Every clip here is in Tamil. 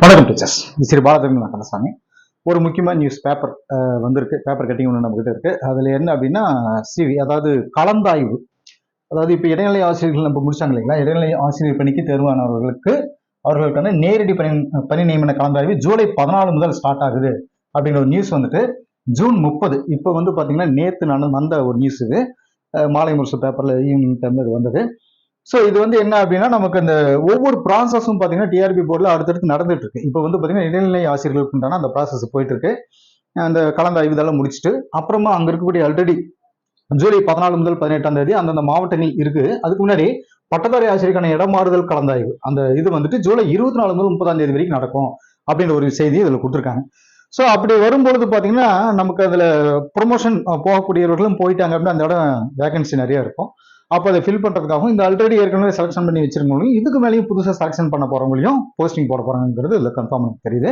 வணக்கம் டீச்சர்ஸ் ஸ்ரீ பாலதமிழ் கந்தசாமி. ஒரு முக்கியமான நியூஸ் பேப்பர் வந்திருக்கு. பேப்பர் கட்டிங் ஒன்று நம்மகிட்ட இருக்கு. அதில் என்ன அப்படின்னா சிவி அதாவது கலந்தாய்வு. அதாவது இப்போ இடைநிலை ஆசிரியர்கள் நம்ம முடிச்சாங்க இல்லைங்களா? இடைநிலை ஆசிரியர் பணிக்கு தேர்வானவர்களுக்கு அவர்களுக்கான நேரடி பணி பணி நியமன கலந்தாய்வு ஜூலை பதினாலு முதல் ஸ்டார்ட் ஆகுது அப்படிங்கிற ஒரு நியூஸ் வந்துட்டு ஜூன் முப்பது. இப்போ வந்து பார்த்தீங்கன்னா நேற்று நான் வந்த ஒரு நியூஸ் இது. மாலை முரசு பேப்பரில் ஈவினிங் டைமில் இது வந்தது. ஸோ இது வந்து என்ன அப்படின்னா நமக்கு அந்த ஒவ்வொரு ப்ராசஸும் பார்த்தீங்கன்னா டிஆர்பி போர்டில் அடுத்தடுத்து நடந்துட்டு இருக்கு இப்போ வந்து பார்த்தீங்கன்னா இடைநிலை ஆசிரியர்களுக்கு உண்டான அந்த ப்ராசஸ் போயிட்டு இருக்கு அந்த கலந்தாய்வு இதெல்லாம் முடிச்சுட்டு அப்புறமா அங்கே இருக்கக்கூடிய ஆல்ரெடி ஜூலை பதினாலு முதல் பதினெட்டாம் தேதி அந்தந்த மாவட்டங்கள் இருக்கு. அதுக்கு முன்னாடி பட்டதாரி ஆசிரியருக்கான இடமாறுதல் கலந்தாய்வு அந்த இது வந்துட்டு ஜூலை இருபத்தி நாலு முதல் முப்பதாம் தேதி வரைக்கும் நடக்கும் அப்படின்ற ஒரு செய்தி இதில் கொடுத்துருக்காங்க. ஸோ அப்படி வரும்பொழுது பார்த்தீங்கன்னா நமக்கு அதில் ப்ரொமோஷன் போகக்கூடியவர்களும் போயிட்டாங்க அப்படின்னா அந்த இடம் வேகன்சி நிறையா இருக்கும். அப்போ அதை ஃபில் பண்ணுறதுக்காகவும் இந்த ஆல்ரெடி ஏற்கனவே செலெக்ஷன் பண்ணி வச்சிருக்கவங்களையும் இதுக்கு மேலேயும் புதுசாக செலெக்ஷன் பண்ண போகிறவங்களையும் போஸ்டிங் போட போகிறாங்கிறது இதில் கன்ஃபார்ம் எனக்கு தெரியுது.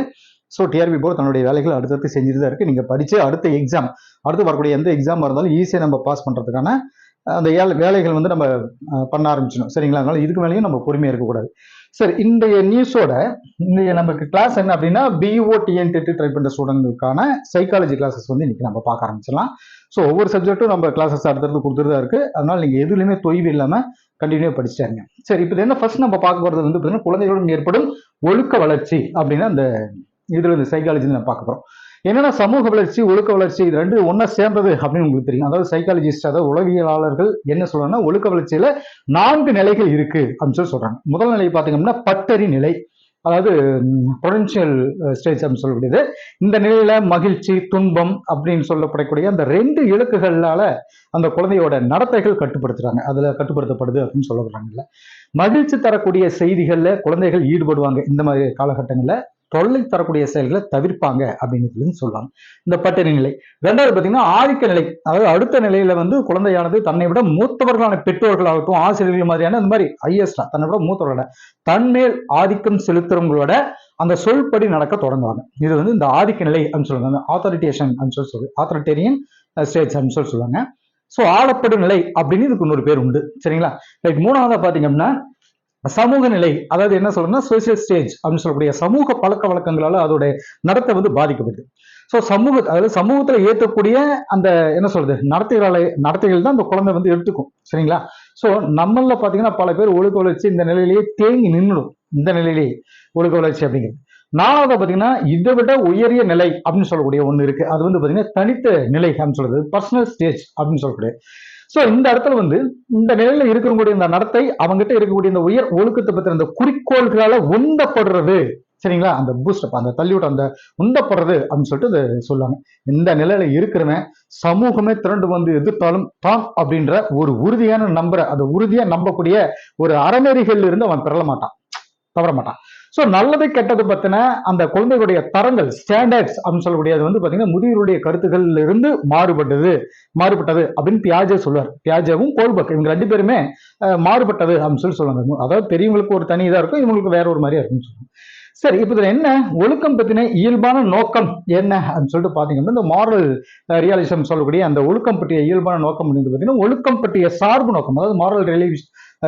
ஸோ டிஆர்பி போர்டு தன்னுடைய வேலைகள் அடுத்தடுத்து செஞ்சுட்டு தான் இருக்குது நீங்கள் படித்து அடுத்த எக்ஸாம் அடுத்து வரக்கூடிய எந்த எக்ஸாமாக இருந்தாலும் ஈஸியாக நம்ம பாஸ் பண்ணுறதுக்கான அந்த வேலைகள் வந்து நம்ம பண்ண ஆரம்பிச்சிடும் சரிங்களா? அதனால இதுக்கு மேலேயும் நம்ம பொறுமையாக இருக்கக்கூடாது. சரி இன்றைய நியூஸோட இன்றைய நமக்கு கிளாஸ் என்ன அப்படின்னா பிஓ டெட்டு ட்ரை பண்ணுற ஸ்டூடெண்ட்களுக்கான சைக்காலஜி கிளாஸஸ் வந்து இன்னைக்கு நம்ம பார்க்க ஆரம்பிச்சிடலாம். ஸோ ஒவ்வொரு சப்ஜெக்ட்டும் நம்ம கிளாஸஸ் அடுத்தடுத்து கொடுத்துட்டு தான் இருக்கு. அதனால நீங்கள் எதுலையுமே தொய்வு இல்லாமல் கண்டினியூ படிச்சுட்டே சரி இப்போ என்ன ஃபர்ஸ்ட் நம்ம பார்க்க போகிறது வந்து பார்த்தீங்கன்னா குழந்தைகளுடன் ஏற்படும் ஒழுக்க வளர்ச்சி அப்படின்னா அந்த இதில் இந்த சைக்காலஜி நம்ம பார்க்க போகிறோம் என்னென்னா சமூக வளர்ச்சி ஒழுக்க வளர்ச்சி இது ரெண்டு ஒன்றா சேர்ந்தது அப்படின்னு உங்களுக்கு தெரியும். அதாவது சைக்காலஜிஸ்ட் அதாவது உளவியலாளர்கள் என்ன சொல்றாங்கன்னா ஒழுக்க வளர்ச்சியில நான்கு நிலைகள் இருக்கு அப்படின்னு சொல்லி சொல்றாங்க. முதல் நிலை பார்த்தீங்கன்னா பட்டறி நிலை. அதாவது பொடென்ஷியல் ஸ்டேஜ் அப்படின்னு சொல்லக்கூடியது. இந்த நிலையில மகிழ்ச்சி துன்பம் அப்படின்னு சொல்லப்படக்கூடிய அந்த ரெண்டு இலக்குகளால அந்த குழந்தையோட நடத்தைகள் கட்டுப்படுத்துறாங்க. அதுல கட்டுப்படுத்தப்படுது அப்படின்னு சொல்லப்படுறாங்கல்ல. மகிழ்ச்சி தரக்கூடிய செய்திகள்ல குழந்தைகள் ஈடுபடுவாங்க. இந்த மாதிரி காலகட்டங்களில் தொல்லை தரக்கூடிய செயல்களை தவிர்ப்பாங்க அப்படின்னு சொல்லலாம் இந்த பட்டறி நிலை. ரெண்டாவது பார்த்தீங்கன்னா ஆதிக்க நிலை. அதாவது அடுத்த நிலையில வந்து குழந்தையானது தன்னை விட மூத்தவர்களான பெற்றோர்களாகட்டும் ஆசிரியர்கள் மாதிரியான இந்த மாதிரி ஐஎஸ்டா தன்னை விட மூத்தவர்களோட தன்மேல் ஆதிக்கம் செலுத்துறவங்களோட அந்த சொல்படி நடக்க தொடங்குவாங்க. இது வந்து இந்த ஆதிக்க நிலை அப்படின்னு சொல்லுவாங்க. ஆத்தாரிட்டேஷன் அப்படின்னு சொல்லி சொல்லு ஆத்தாரிட்டேரியன் ஸ்டேட்ஸ் அப்படின்னு சொல்லி சொல்லுவாங்க. ஸோ ஆளப்படும் நிலை அப்படின்னு இதுக்கு இன்னொரு பேர் உண்டு. சரிங்களா? லைக் மூணாவதா பார்த்தீங்கன்னா சமூக நிலை அதாவது என்ன சொல்லணும்னா சோசியல் ஸ்டேஜ் அப்படின்னு சொல்லக்கூடிய சமூக பழக்க வழக்கங்களால அதோட நடத்தை வந்து பாதிக்கப்படுது ஸோ சமூக அதாவது சமூகத்துல ஏற்றக்கூடிய அந்த என்ன சொல்றது நடத்தைகளை நடத்தைகள் தான் அந்த குழந்தை வந்து எடுத்துக்கும். சரிங்களா? ஸோ நம்மள பாத்தீங்கன்னா பல பேர் ஒழுக்க வளர்ச்சி இந்த நிலையிலேயே தேங்கி நின்றுடும் இந்த நிலையிலேயே ஒழுக்க வளர்ச்சி அப்படிங்கிறது. நாலாவது பார்த்தீங்கன்னா இதை விட உயரிய நிலை அப்படின்னு சொல்லக்கூடிய ஒன்று இருக்கு. அது வந்து பார்த்தீங்கன்னா தனித்த நிலை அப்படின்னு சொல்றது பர்சனல் ஸ்டேஜ் அப்படின்னு சொல்லக்கூடிய சோ இந்த இடத்துல வந்து இந்த நிலையில இருக்கக்கூடிய இந்த நடத்தை அவங்ககிட்ட இருக்கக்கூடிய இந்த உயர் ஒழுக்கத்தை பத்தின இந்த குறிக்கோள்களால உந்தப்படுறது. சரிங்களா? அந்த பூஸ்டப் அந்த தள்ளிவிட்டு அந்த உந்தப்படுறது அப்படின்னு சொல்லிட்டு இதை சொல்லுவாங்க. இந்த நிலையில இருக்கிறவன் சமூகமே திரண்டு வந்து எதிர்த்தாலும் தான் அப்படின்ற ஒரு உறுதியான நம்புற அந்த உறுதியா நம்பக்கூடிய ஒரு அறநெறிகள் இருந்து அவன் பெறல மாட்டான். தவற மாட்டான். ஸோ நல்லது கெட்டது பத்தின அந்த குழந்தைகளுடைய தரங்கள் ஸ்டாண்டர்ட்ஸ் அப்படின்னு சொல்லக்கூடியது வந்து பாத்தீங்கன்னா முதியோருடைய கருத்துக்கள்ல இருந்து மாறுபட்டது. மாறுபட்டது அப்படின்னு பியாஜே சொல்லுவார். பியாஜேவும் கோல்பக் இவங்க ரெண்டு பேருமே மாறுபட்டது அப்படின்னு சொல்லி சொல்லுவாங்க. அதாவது பெரியவங்களுக்கு ஒரு தனி இதா இருக்கும் இவங்களுக்கு வேற ஒரு மாதிரியா இருக்கும்னு சொல்லுவாங்க. சரி இப்போ இதுல என்ன? ஒழுக்கம் பத்தின இயல்பான நோக்கம் என்ன அப்படின்னு சொல்லிட்டு பாத்தீங்கன்னா இந்த மாரல் ரியாலிசம் சொல்லக்கூடிய அந்த ஒழுக்கம் பற்றிய இயல்பான நோக்கம் வந்து பாத்தீங்கன்னா ஒழுக்கம் பற்றிய சார்பு நோக்கம் அதாவது மாரல்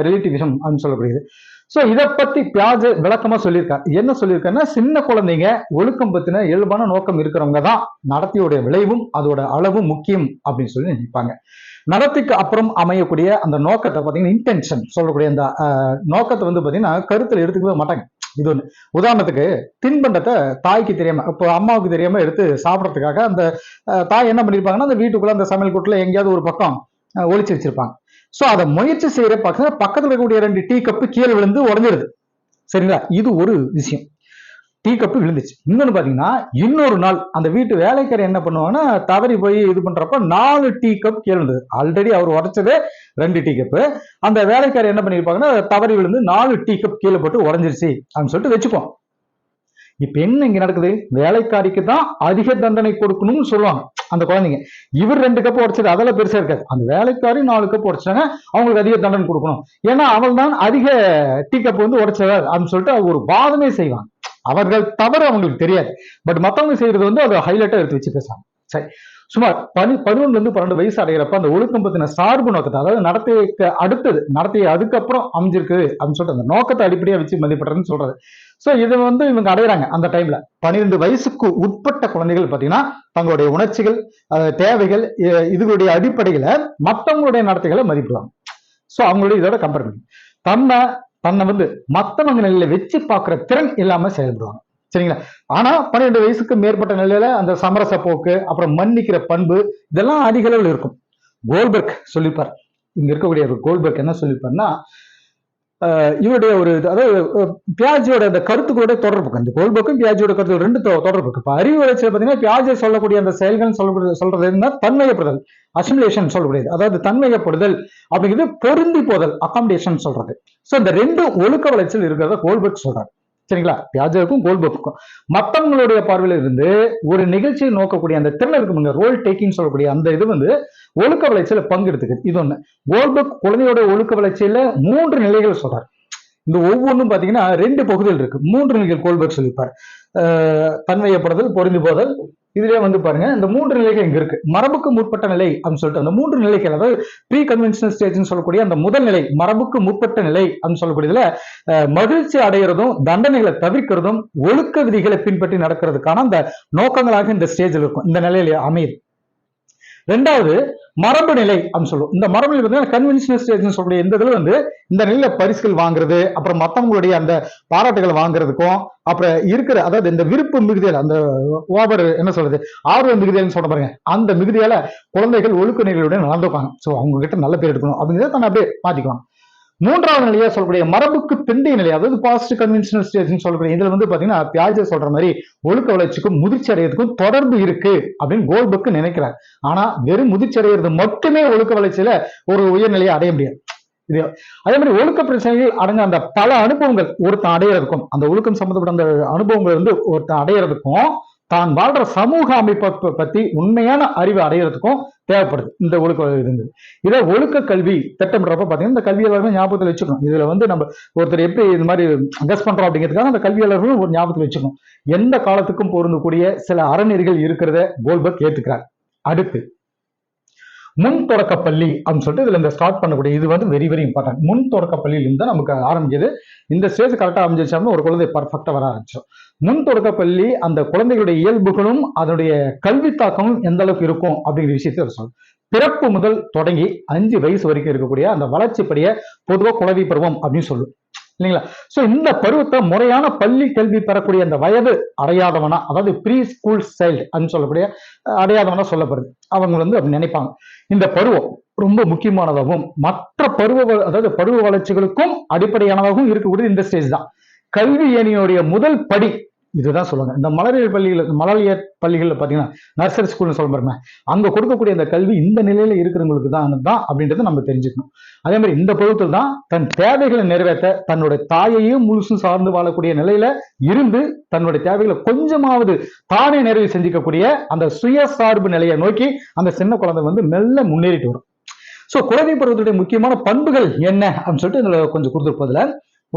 ரிலேட்டிவிசம் அப்படின்னு சொல்லக்கூடியது. ஸோ இதை பத்தி பியாஜ விளக்கமா சொல்லியிருக்கார். என்ன சொல்லியிருக்காருன்னா சின்ன குழந்தைங்க ஒழுக்கம் பத்தின இயல்பான நோக்கம் இருக்கிறவங்க தான். நடத்தியுடைய விளைவும் அதோட அளவும் முக்கியம் அப்படின்னு சொல்லி நினைப்பாங்க. நடத்திக்கு அப்புறம் அமையக்கூடிய அந்த நோக்கத்தை பார்த்தீங்கன்னா இன்டென்ஷன் சொல்லக்கூடிய அந்த நோக்கத்தை வந்து பார்த்தீங்கன்னா கருத்தில் எடுத்துக்கவே மாட்டாங்க. இது ஒன்று உதாரணத்துக்கு தின்பண்டத்தை தாய்க்கு தெரியாம இப்போ அம்மாவுக்கு தெரியாம எடுத்து சாப்பிட்றதுக்காக அந்த தாய் என்ன பண்ணியிருப்பாங்கன்னா அந்த வீட்டுக்குள்ள அந்த சமையல் கூட்டில் எங்கேயாவது ஒரு பக்கம் ஒழிச்சு வச்சிருப்பாங்க. ஸோ அதை முயற்சி செய்யற பக்கம் பக்கத்தில் இருக்கக்கூடிய ரெண்டு டீ கப்பு கீழே விழுந்து உடஞ்சிருது. சரிங்களா? இது ஒரு விஷயம். டீ கப்பு விழுந்துச்சு. இன்னொன்னு பாத்தீங்கன்னா இன்னொரு நாள் அந்த வீட்டு வேலைக்காரர் என்ன பண்ணுவாங்கன்னா தவறி போய் இது பண்றப்ப நாலு டீ கப் கீழே விழுந்தது. ஆல்ரெடி அவர் உடைச்சதே ரெண்டு டீ கப்பு அந்த வேலைக்காரர் என்ன பண்ணிருப்பாங்கன்னா தவறி விழுந்து நாலு டீ கப் கீழே போட்டு உடஞ்சிருச்சு அப்படின்னு சொல்லிட்டு வச்சுப்போம் இப்ப என்ன இங்க நடக்குது? வேலைக்காரிக்கு தான் அதிக தண்டனை கொடுக்கணும்னு சொல்லுவாங்க. அந்த குழந்தைங்க. இவர் ரெண்டு கப் உடைச்சது அதெல்லாம் பெருசா இருக்காது. அந்த வேலைக்காரி நாலு கப் உடைச்சாங்க அவங்களுக்கு அதிக தண்டனை கொடுக்கணும். ஏன்னா அவள் தான் அதிக டீ கப் வந்து உடைச்சவர் அப்படின்னு சொல்லிட்டு அவர் ஒரு வாதமே செய்வாங்க. அவர்கள் தவறு அவங்களுக்கு தெரியாது. பட் மத்தவங்க செய்யறது வந்து அதை ஹைலைட்டா எடுத்து வச்சு பேசுவாங்க. சரி. சுமார் பனி பதினொன்றுல இருந்து பன்னெண்டு வயசு அடைகிறப்ப அந்த ஒழுக்கம் பத்தின சார்பு நோக்கத்தை அதாவது நடத்தைக்கு அடுத்தது நடத்தையை அதுக்கப்புறம் அமைஞ்சிருக்கு அப்படின்னு சொல்லிட்டு அந்த நோக்கத்தை அடிப்படையா வச்சு மதிப்பிடுறதுன்னு சொல்றது சோ இதை வந்து இவங்க அடையிறாங்க அந்த டைம்ல பன்னிரெண்டு வயசுக்கு உட்பட்ட குழந்தைகள் பாத்தீங்கன்னா தங்களுடைய உணர்ச்சிகள் தேவைகள் இதுகளுடைய அடிப்படையில மத்தவங்களுடைய நடத்தைகளை மதிப்பிடுவாங்க சோ அவங்களுடைய இதோட கம்பேர் பண்ணி தன்னை தன்னை வந்து மத்தவங்க நிலையில வச்சு பார்க்குற திறன் இல்லாம செயல்படுவாங்க. சரிங்களா? ஆனா பன்னிரெண்டு வயசுக்கு மேற்பட்ட நிலையில அந்த சமரச போக்கு அப்புறம் மன்னிக்கிற பண்பு இதெல்லாம் அதிக அளவில் இருக்கும். கோல்பர்க் சொல்லிப்பார். இங்க இருக்கக்கூடிய ஒரு கோல்பர்க் என்ன சொல்லிப்பார்னா இவருடைய ஒரு இது, அதாவது பியாஜியோட அந்த கருத்துக்களோட தொடர்பு இருக்கு. இந்த கோல்பர்க்கும் பியாஜியோட கருத்து ரெண்டு தொ- தொடர்பு இருக்கு. அறிவு வளர்ச்சியில் பாத்தீங்கன்னா பியாஜை சொல்லக்கூடிய அந்த செயல்கள் சொல்லக்கூடிய சொல்றது என்ன? தன்மையப்படுதல் அசிமுலேஷன் சொல்லக்கூடியது. அதாவது தன்மையப்படுதல் அப்படிங்கிறது பொருந்தி போதல் அகாமடேஷன் சொல்றது. சோ இந்த ரெண்டு ஒழுக்க வளர்ச்சியில் இருக்கிறத கோல்பர்க் சொல்றாரு. சரிங்களா? பியாஜருக்கும் கோல்பப்புக்கும். மற்றவங்களுடைய பார்வையில இருந்து ஒரு நிகழ்ச்சியை நோக்கக்கூடிய அந்த திறன் இருக்குங்க ரோல் டேக்கிங் சொல்லக்கூடிய அந்த இது வந்து ஒழுக்க வளர்ச்சியில பங்கெடுத்துக்குது. இது ஒண்ணு. கோல்பப் குழந்தையோட ஒழுக்க வளர்ச்சியில மூன்று நிலைகள் சொல்றாரு. இந்த ஒவ்வொன்றும் பாத்தீங்கன்னா ரெண்டு பகுதிகள் இருக்கு. மூன்று நிலைகள் கோல்பர்க் சொல்லிப்பார் தன்மையப்படுதல் பொருந்தி போதல் இதுலயே வந்து பாருங்க இந்த மூன்று நிலைகள் இங்க இருக்கு. மரபுக்கு முற்பட்ட நிலை அப்படின்னு சொல்லிட்டு அந்த மூன்று நிலைகள் அதாவது ப்ரீ கன்வென்ஷனல் ஸ்டேஜ்னு சொல்லக்கூடிய அந்த முதல் நிலை மரபுக்கு முற்பட்ட நிலை அப்படின்னு சொல்லக்கூடியதுல மகிழ்ச்சி அடைகிறதும் தண்டனைகளை தவிர்க்கிறதும் ஒழுக்க விதிகளை பின்பற்றி நடக்கிறதுக்கான அந்த நோக்கங்களாக இந்த ஸ்டேஜில் இருக்கும். இந்த நிலையில அமையுது. ரெண்டாவது மரபு நிலை அப்படின்னு சொல்லுவோம் இந்த மரபு நிலை பார்த்தீங்கன்னா கன்வென்ஷனல் ஸ்டேஜ்னு சொல்லக்கூடிய இந்த இதில் வந்து இந்த நிலையில பரிசுகள் வாங்குறது அப்புறம் மற்றவங்களுடைய அந்த பாராட்டுகள் வாங்குறதுக்கும் அப்புறம் இருக்கிற அதாவது இந்த விருப்பு மிகுதியால் அந்த ஓவர் என்ன சொல்றது ஆர்வ மிகுதியால்னு சொல்ற பாருங்க. அந்த மிகுதியால குழந்தைகள் ஒழுக்க நிலையுடன் நடந்துப்பாங்க. ஸோ அவங்க கிட்ட நல்ல பேர் எடுக்கணும். அப்படிங்கிறத தன்னை அப்படியே மாத்திக்குவாங்க மூன்றாவது நிலையா சொல்லக்கூடிய மரபுக்கு பிந்தைய நிலை அதாவது பாசிட்டிவ் கன்வென்ஷனல் ஸ்டேஜ்னு சொல்லக்கூடிய இதுல வந்து பாத்தீங்கன்னா பியாஜே சொல்ற மாதிரி ஒழுக்க வளர்ச்சிக்கும் முதிர்ச்சி அடையறதுக்கும் தொடர்பு இருக்கு அப்படின்னு கோல்புக்கு நினைக்கிறார். ஆனா வெறும் முதிர்ச்சி அடைகிறது மட்டுமே ஒழுக்க வளர்ச்சியில ஒரு உயர்நிலையை அடைய முடியாது. இது அதே மாதிரி ஒழுக்க பிரச்சனைகள் அடங்க அந்த பல அனுபவங்கள் ஒருத்தன் அடையிறதுக்கும் அந்த ஒழுக்கம் சம்பந்தப்பட்ட அந்த அனுபவங்கள் வந்து ஒருத்தன் அடையிறதுக்கும் தான் வாழ்ற சமூக அமைப்பை பத்தி உண்மையான அறிவை அடையிறதுக்கும் தேவைப்படுது. இந்த ஒழுக்க இருந்தது இதை ஒழுக்க கல்வி திட்டமிடுறப்ப பாத்தீங்கன்னா இந்த கல்வியாளர்கள் ஞாபகத்தில் வச்சுக்கணும். இதுல வந்து நம்ம ஒருத்தர் எப்படி இந்த மாதிரி கெஸ் பண்றோம் அப்படிங்கிறதுக்காக அந்த கல்வியாளர்களும் ஒரு ஞாபகத்தில் வச்சுக்கணும். எந்த காலத்துக்கும் பொருந்தக்கூடிய சில அறநெறிகள் இருக்கிறத கோல்பர்க் ஏத்துக்கிறார். அடுத்து முன் தொடக்க பள்ளி அப்படின்னு சொல்லிட்டு இதுல இந்த ஸ்டார்ட் பண்ணக்கூடிய இது வந்து வெரி வெரி இம்பார்ட்டன்ட் முன் தொடக்க பள்ளியிலிருந்து தான் நமக்கு ஆரம்பிக்குது. இந்த ஸ்டேஜ் கரெக்டாக அமைஞ்சிருச்சோம்னா ஒரு குழந்தை பர்ஃபெக்டாக வர ஆரம்பிச்சோம் முன் தொடக்க பள்ளி அந்த குழந்தைகளுடைய இயல்புகளும் அதனுடைய கல்வி தாக்கமும் எந்த அளவுக்கு இருக்கும் அப்படிங்கிற விஷயத்தை சொல்லணும் பிறப்பு முதல் தொடங்கி அஞ்சு வயசு வரைக்கும் இருக்கக்கூடிய அந்த வளர்ச்சி படியை பொதுவா குழவி பருவம் அப்படின்னு சொல்லும் இல்லைங்களா? ஸோ இந்த பருவத்தை முறையான பள்ளி கல்வி பெறக்கூடிய அந்த வயது அடையாதவனா அதாவது ப்ரீ ஸ்கூல் சைல்டு அப்படின்னு சொல்லக்கூடிய அடையாதவனா சொல்லப்படுது. அவங்க வந்து அப்படி நினைப்பாங்க. இந்த பருவம் ரொம்ப முக்கியமானதாகவும் மற்ற பருவ அதாவது பருவ வளர்ச்சிகளுக்கும் அடிப்படையானதாகவும் இருக்கக்கூடியது இந்த ஸ்டேஜ் தான். கல்வி ஏணியோடைய முதல் படி இதுதான் சொல்லுவாங்க இந்த மலரியல் பள்ளிகள் மலரியல் பள்ளிகளில் பார்த்தீங்கன்னா நர்சரி ஸ்கூல்னு சொல்ல பாருங்க. அங்க கொடுக்கக்கூடிய அந்த கல்வி இந்த நிலையில இருக்கிறவங்களுக்கு தான் தான் அப்படின்றத நம்ம தெரிஞ்சுக்கணும். அதே மாதிரி இந்த பருவத்தில் தான் தன் தேவைகளை நிறைவேற்ற தன்னுடைய தாயையும் முழுசும் சார்ந்து வாழக்கூடிய நிலையில இருந்து தன்னுடைய தேவைகளை கொஞ்சமாவது தானே நிறைவு செஞ்சுக்கக்கூடிய அந்த சுயசார்பு நிலையை நோக்கி அந்த சின்ன குழந்தை வந்து மெல்ல முன்னேறிட்டு வரும். சோ குழந்தை பருவத்துடைய முக்கியமான பண்புகள் என்ன அப்படின்னு சொல்லிட்டு கொஞ்சம் கொடுத்துருப்பதில்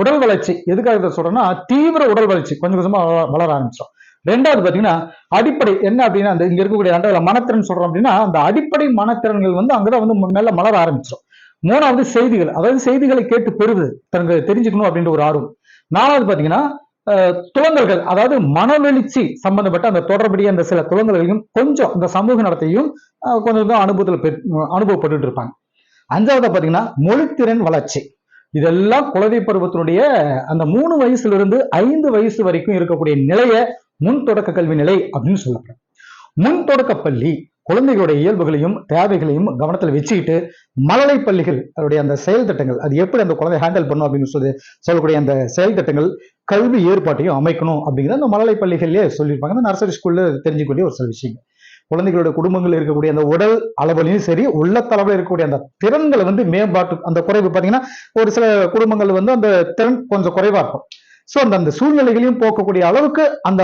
உடல் வளர்ச்சி. எதுக்காக இதை சொல்றேன்னா தீவிர உடல் வளர்ச்சி. கொஞ்சம் கொஞ்சமா வளர ஆரம்பிச்சோம் ரெண்டாவது பாத்தீங்கன்னா அடிப்படை என்ன அப்படின்னா அந்த இங்க இருக்கக்கூடிய ரெண்டாவது மனத்திறன் சொல்றோம் அப்படின்னா அந்த அடிப்படை மனத்திறன்கள் வந்து அங்கதான் வந்து மேல மலர ஆரம்பிச்சிடும். மூணாவது செய்திகள். அதாவது செய்திகளை கேட்டு பெறுது தனக்கு தெரிஞ்சுக்கணும் அப்படின்ற ஒரு ஆர்வம். நாலாவது பாத்தீங்கன்னா துளங்கல்கள் அதாவது மனவெளிச்சி சம்பந்தப்பட்ட அந்த தொடர்புடைய அந்த சில துளங்கல்களையும் கொஞ்சம் இந்த சமூக நடத்தையும் கொஞ்சம் கொஞ்சம் அனுபவத்துல அனுபவப்பட்டு அனுபவப்பட்டுட்டு இருப்பாங்க. அஞ்சாவது பாத்தீங்கன்னா மொழித்திறன் வளர்ச்சி. இதெல்லாம் குழந்தை பருவத்தினுடைய அந்த மூணு வயசுல இருந்து ஐந்து வயசு வரைக்கும் இருக்கக்கூடிய நிலைய முன் தொடக்க கல்வி நிலை அப்படின்னு சொல்லப்படும். முன் தொடக்க பள்ளி குழந்தைகளுடைய இயல்புகளையும் தேவைகளையும் கவனத்தில் வச்சுக்கிட்டு மழலை பள்ளிகள் அதனுடைய அந்த செயல் திட்டங்கள் அது எப்படி அந்த குழந்தை ஹேண்டில் பண்ணும் அப்படின்னு சொல்லி சொல்லக்கூடிய அந்த செயல் திட்டங்கள் கல்வி ஏற்பாட்டையும் அமைக்கணும் அப்படிங்கிறத அந்த மழலை பள்ளிகள்லேயே சொல்லியிருப்பாங்க. அந்த நர்சரி ஸ்கூல்ல தெரிஞ்சுக்கூடிய ஒரு சில விஷயங்கள். குழந்தைகளோட குடும்பங்களில் இருக்கக்கூடிய அந்த உடல் அளவுலையும் சரி உள்ளத்தளவில் இருக்கக்கூடிய அந்த திறன்களை வந்து மேம்பாட்டு அந்த குறைவு பார்த்தீங்கன்னா ஒரு சில குடும்பங்கள் வந்து அந்த திறன் கொஞ்சம் குறைவா இருக்கும். ஸோ அந்த அந்த சூழ்நிலைகளையும் போக்கக்கூடிய அளவுக்கு அந்த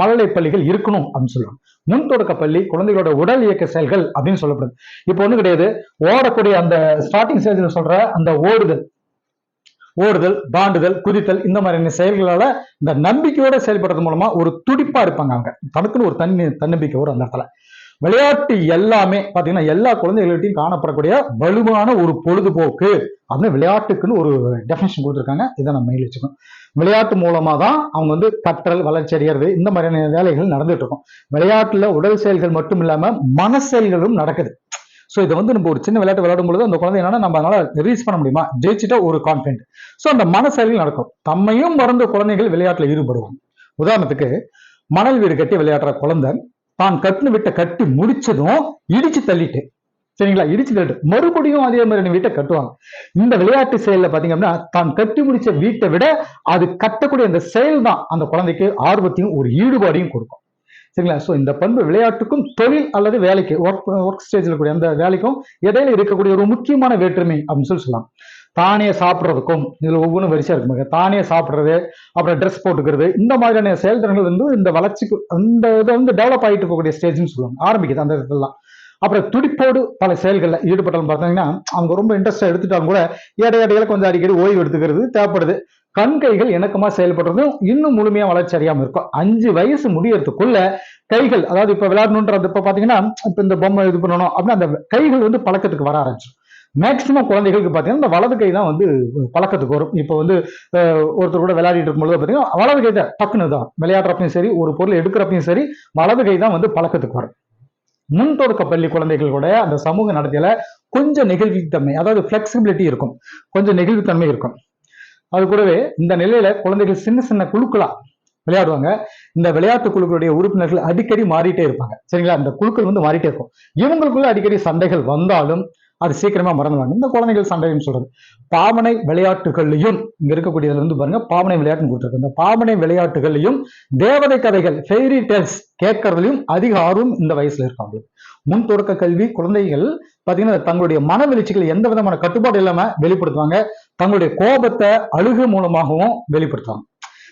மழலை பள்ளிகள் இருக்கணும் அப்படின்னு சொல்லுவாங்க. முன் தொடக்க பள்ளி குழந்தைகளோட உடல் இயக்க செயல்கள் அப்படின்னு சொல்லப்படுது. இப்போ ஒண்ணும் கிடையாது. ஓடக்கூடிய அந்த ஸ்டார்டிங் ஸ்டேஜில் சொல்ற அந்த ஓடுதல். ஓடுதல் தாண்டுதல் குதித்தல் இந்த மாதிரியான செயல்களால இந்த நம்பிக்கையோட செயல்படுறது மூலமா ஒரு துடிப்பா இருப்பாங்க அவங்க. தனக்குன்னு ஒரு தன்னி தன்னம்பிக்கை வரும் அந்த இடத்துல. விளையாட்டு எல்லாமே பாத்தீங்கன்னா எல்லா குழந்தைகள்கிட்டையும் காணப்படக்கூடிய வலுவான ஒரு பொழுதுபோக்கு அப்படின்னு விளையாட்டுக்குன்னு ஒரு டெஃபினேஷன் கொடுத்துருக்காங்க. இதை நம்ம மெயில் வச்சுக்கணும். விளையாட்டு மூலமா தான் அவங்க வந்து கற்றல் வளர்ச்சி அடைகிறது இந்த மாதிரியான வேலைகள் நடந்துட்டு இருக்கும். விளையாட்டுல உடல் செயல்கள் மட்டும் இல்லாம மன செயல்களும் நடக்குது. ஸோ இதை வந்து நம்ம ஒரு சின்ன விளையாட்டு விளையாடும் பொழுது அந்த குழந்தை என்னன்னா நம்ம அதனால ரீச் பண்ண முடியுமா? ஜெயிச்சுட்டா ஒரு கான்ஃபிடென்ட் ஸோ அந்த மன நடக்கும். தம்மையும் மறந்த குழந்தைகள் விளையாட்டுல ஈடுபடுவோம் உதாரணத்துக்கு மணல் வீடு கட்டி விளையாடுற குழந்தை தான் கட்டின விட்ட கட்டி முடிச்சதும் இடிச்சு தள்ளிட்டு சரிங்களா? இடிச்சு தள்ளிட்டு மறுபடியும் அதே மாதிரி வீட்டை கட்டுவாங்க. இந்த விளையாட்டு செயல்ல பார்த்தீங்க அப்படின்னா தான் கட்டி முடிச்ச வீட்டை விட அது கட்டக்கூடிய அந்த செயல் தான் அந்த குழந்தைக்கு ஆர்வத்தையும் ஒரு ஈடுபாடையும் கொடுக்கும். சரிங்களா? ஸோ இந்த பண்பு விளையாட்டுக்கும் தொழில் அல்லது வேலைக்கு ஒர்க் ஒர்க் ஸ்டேஜில் கூடிய அந்த வேலைக்கும் இடையில இருக்கக்கூடிய ஒரு முக்கியமான வேற்றுமை அப்படின்னு சொல்லி சொல்லலாம். தானே சாப்பிட்றதுக்கும் இதில் ஒவ்வொன்றும் வரிசையா இருக்குங்க தானே சாப்பிட்றது அப்புறம் ட்ரெஸ் போட்டுக்கிறது இந்த மாதிரியான செயல்திறன்கள் வந்து இந்த வளர்ச்சிக்கு அந்த இதை வந்து டெவலப் ஆகிட்டு இருக்கக்கூடிய ஸ்டேஜ்னு சொல்லுவாங்க. ஆரம்பிக்குது அந்த இடத்துலலாம் அப்புறம் துடிப்போடு பல செயல்களில் ஈடுபட்டாலும் பார்த்தீங்கன்னா அவங்க ரொம்ப இன்ட்ரெஸ்டாக எடுத்துட்டாலும் கூட இடைய இடையில கொஞ்சம் அடிக்கடி ஓய்வு எடுத்துக்கிறது தேவைப்படுது. கண் கைகள் இணக்கமா செயல்படுறதும் இன்னும் முழுமையா வளர்ச்சி அறியாம இருக்கும். அஞ்சு வயசு முடியறதுக்குள்ள கைகள் அதாவது இப்ப விளையாடணுன்றது இப்ப பாத்தீங்கன்னா இப்ப இந்த பொம்மை இது பண்ணணும் அப்படின்னா அந்த கைகள் வந்து பழக்கத்துக்கு வர ஆரம்பிச்சிடும் மேக்சிமம் குழந்தைகளுக்கு பார்த்தீங்கன்னா இந்த வலது கை தான் வந்து பழக்கத்துக்கு வரும். இப்போ வந்து ஒருத்தர் கூட விளையாடிட்டு இருக்கும்போது பார்த்தீங்கன்னா வலது கை தான் டக்குன்னு தான் விளையாடுறப்பையும் சரி ஒரு பொருள் எடுக்கிறப்பையும் சரி வலது கை தான் வந்து பழக்கத்துக்கு வரும். முன் தொடக்க பள்ளி குழந்தைகள் கூட அந்த சமூக நடத்தையில கொஞ்சம் நெகிழ்வுத்தன்மை அதாவது ஃபிளெக்சிபிலிட்டி இருக்கும். கொஞ்சம் நெகிழ்வுத்தன்மை இருக்கும். அது கூடவே இந்த நிலையில குழந்தைகள் சின்ன சின்ன குழுக்களா விளையாடுவாங்க. இந்த விளையாட்டு குழுக்களுடைய உறுப்பினர்கள் அடிக்கடி மாறிட்டே இருப்பாங்க. சரிங்களா? இந்த குழுக்கள் வந்து மாறிட்டே இருக்கும். இவங்களுக்குள்ள அடிக்கடி சண்டைகள் வந்தாலும் அது சீக்கிரமா மறந்துடுவாங்க இந்த குழந்தைகள் சண்டைன்னு சொல்றது. பாவனை விளையாட்டுகள்லையும் இங்க இருக்கக்கூடியதுல வந்து பாருங்க பாவனை விளையாட்டுன்னு கொடுத்துருக்கு. இந்த பாவனை விளையாட்டுகள்லையும் தேவதை கதைகள் ஃபெய்ரி டெல்ஸ் கேட்கறதுலையும் அதிக ஆர்வம் இந்த வயசுல இருக்காங்க. முன் தொடக்க கல்வி குழந்தைகள் பாத்தீங்கன்னா தங்களுடைய மன வெளிச்சிகள் எந்த விதமான கட்டுப்பாடு இல்லாம வெளிப்படுத்துவாங்க. தங்களுடைய கோபத்தை அழுகு மூலமாகவும் வெளிப்படுத்துவாங்க.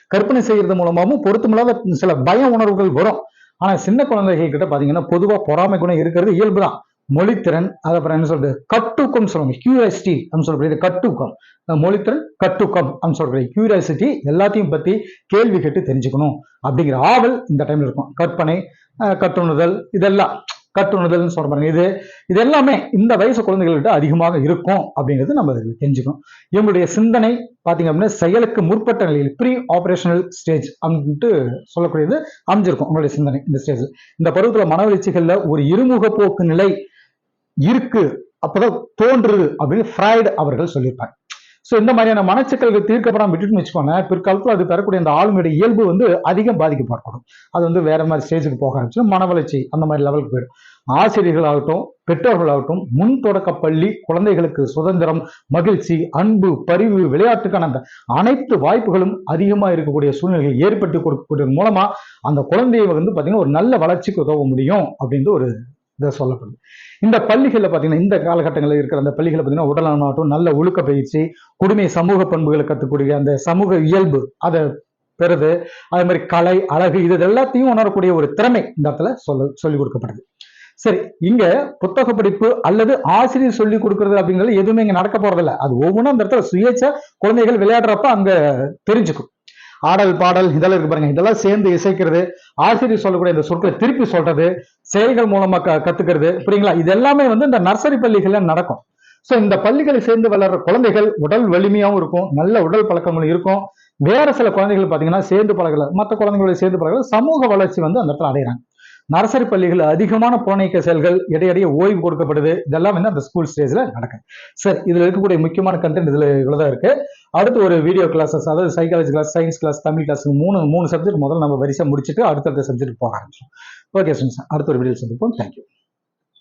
கற்பனை செய்யறது மூலமாகவும் பொருத்தமில்லாத சில பய உணர்வுகள் வரும். ஆனா சின்ன குழந்தைகள் கிட்ட பாத்தீங்கன்னா பொதுவா பொறாமை குணம் இருக்கிறது இயல்புதான் மொழித்திறன் அது அப்புறம் என்ன சொல்றது? கட்டுக்கம் சொல்லுவாங்க. கியூரியாசிட்டி அப்படின்னு சொல்லப்படுது. கட்டுக்கம். மொழித்திறன் கட்டுக்கம் அப்படின்னு சொல்றது கியூரியாசிட்டி எல்லாத்தையும் பத்தி கேள்வி கேட்டு தெரிஞ்சுக்கணும். அப்படிங்கிற ஆவல் இந்த டைம்ல இருக்கும். கற்பனை அஹ் கட்டுணுதல் இதெல்லாம். கட்டுணுதல்னு சொல்ற பாருங்க இது இது எல்லாமே இந்த வயசு குழந்தைகள்கிட்ட அதிகமாக இருக்கும் அப்படிங்கிறது நம்ம இதில் தெரிஞ்சுக்கணும். இவங்களுடைய சிந்தனை பார்த்தீங்க அப்படின்னா செயலுக்கு முற்பட்ட நிலையில் ப்ரீ ஆபரேஷனல் ஸ்டேஜ் அப்படின்ட்டு சொல்லக்கூடியது அமைஞ்சிருக்கும் உங்களுடைய சிந்தனை இந்த ஸ்டேஜ் இந்த பருவத்தில் மனவளர்ச்சிகள்ல ஒரு இருமுக போக்கு நிலை இருக்கு அப்பதான் தோன்றுது அப்படின்னு ஃப்ராய்டு அவர்கள் சொல்லியிருப்பாங்க. ஸோ இந்த மாதிரியான மனச்சிக்கல்கள் தீர்க்கப்படாமல் விட்டுட்டுன்னு வச்சுக்கோங்க பிற்காலத்தில் அது பெறக்கூடிய அந்த ஆளுமையுடைய இயல்பு வந்து அதிகம் பாதிக்கப்படக்கூடும். அது வந்து வேற மாதிரி ஸ்டேஜுக்கு போக ஆரம்பிச்சு மன வளர்ச்சி அந்த மாதிரி லெவலுக்கு போயிடும். ஆசிரியர்களாகட்டும் பெற்றோர்களாகட்டும் முன் தொடக்க பள்ளி குழந்தைகளுக்கு சுதந்திரம் மகிழ்ச்சி அன்பு பரிவு விளையாட்டுக்கான அந்த அனைத்து வாய்ப்புகளும் அதிகமாக இருக்கக்கூடிய சூழ்நிலைகள் ஏற்பட்டு கொடுக்கக்கூடிய மூலமாக அந்த குழந்தையை வந்து பார்த்திங்கன்னா ஒரு நல்ல வளர்ச்சிக்கு உதவ முடியும் அப்படின்னு ஒரு இதை சொல்லப்படுது. இந்த பள்ளிகளில் பார்த்தீங்கன்னா இந்த காலகட்டங்களில் இருக்கிற அந்த பள்ளிகளை பார்த்தீங்கன்னா உடலாகட்டும் நல்ல ஒழுக்க பயிற்சி குடிமை சமூக பண்புகளை கற்றுக்கூடிய அந்த சமூக இயல்பு அதை பெறுது. அதே மாதிரி கலை அழகு இது எல்லாத்தையும் உணரக்கூடிய ஒரு திறமை இந்த இடத்துல சொல்ல சொல்லிக் கொடுக்கப்படுது. சரி இங்க புத்தக படிப்பு அல்லது ஆசிரியர் சொல்லி கொடுக்கறது அப்படிங்கிறது எதுவுமே இங்க நடக்க போறதில்ல. அது ஒவ்வொன்றும் அந்த இடத்துல சுயேட்சா குழந்தைகள் விளையாடுறப்ப அங்க தெரிஞ்சுக்கும். ஆடல் பாடல் இதெல்லாம் இருக்கு பாருங்க. இதெல்லாம் சேர்ந்து இசைக்கிறது ஆசிரியர் சொல்லக்கூடிய இந்த சொற்களை திருப்பி சொல்றது செயல்கள் மூலமா க கத்துக்கிறது புரியுங்களா? இது எல்லாமே வந்து இந்த நர்சரி பள்ளிகள்ல நடக்கும். ஸோ இந்த பள்ளிகளை சேர்ந்து வளர்ற குழந்தைகள் உடல் வலிமையாகவும் இருக்கும் நல்ல உடல் பழக்கங்களும் இருக்கும். வேற சில குழந்தைகள் பார்த்தீங்கன்னா சேர்ந்து பழகல மற்ற குழந்தைகளோட சேர்ந்து பழகல சமூக வளர்ச்சி வந்து அந்த இடத்துல அடைகிறாங்க நர்சரி பள்ளிகள் அதிகமான புறநீக்க செயல்கள் இடையிடையே ஓய்வு கொடுக்கப்படுது. இதெல்லாம் வந்து அந்த ஸ்கூல் ஸ்டேஜில் நடக்கும். சார் இதில் இருக்கக்கூடிய முக்கியமான கண்டென்ட் இவ்வளோ தான் இருக்கு. அடுத்து ஒரு வீடியோ கிளாஸஸ் அதாவது psychology class science class Tamil class மூணு மூணு சப்ஜெக்ட் முதல்ல நம்ம வரிசை முடிச்சுட்டு அடுத்தடுத்த சப்ஜெக்ட் போக ஆரம்பிச்சோம் ஓகே சார் அடுத்த ஒரு வீடியோ சந்திப்போம். தேங்க்யூ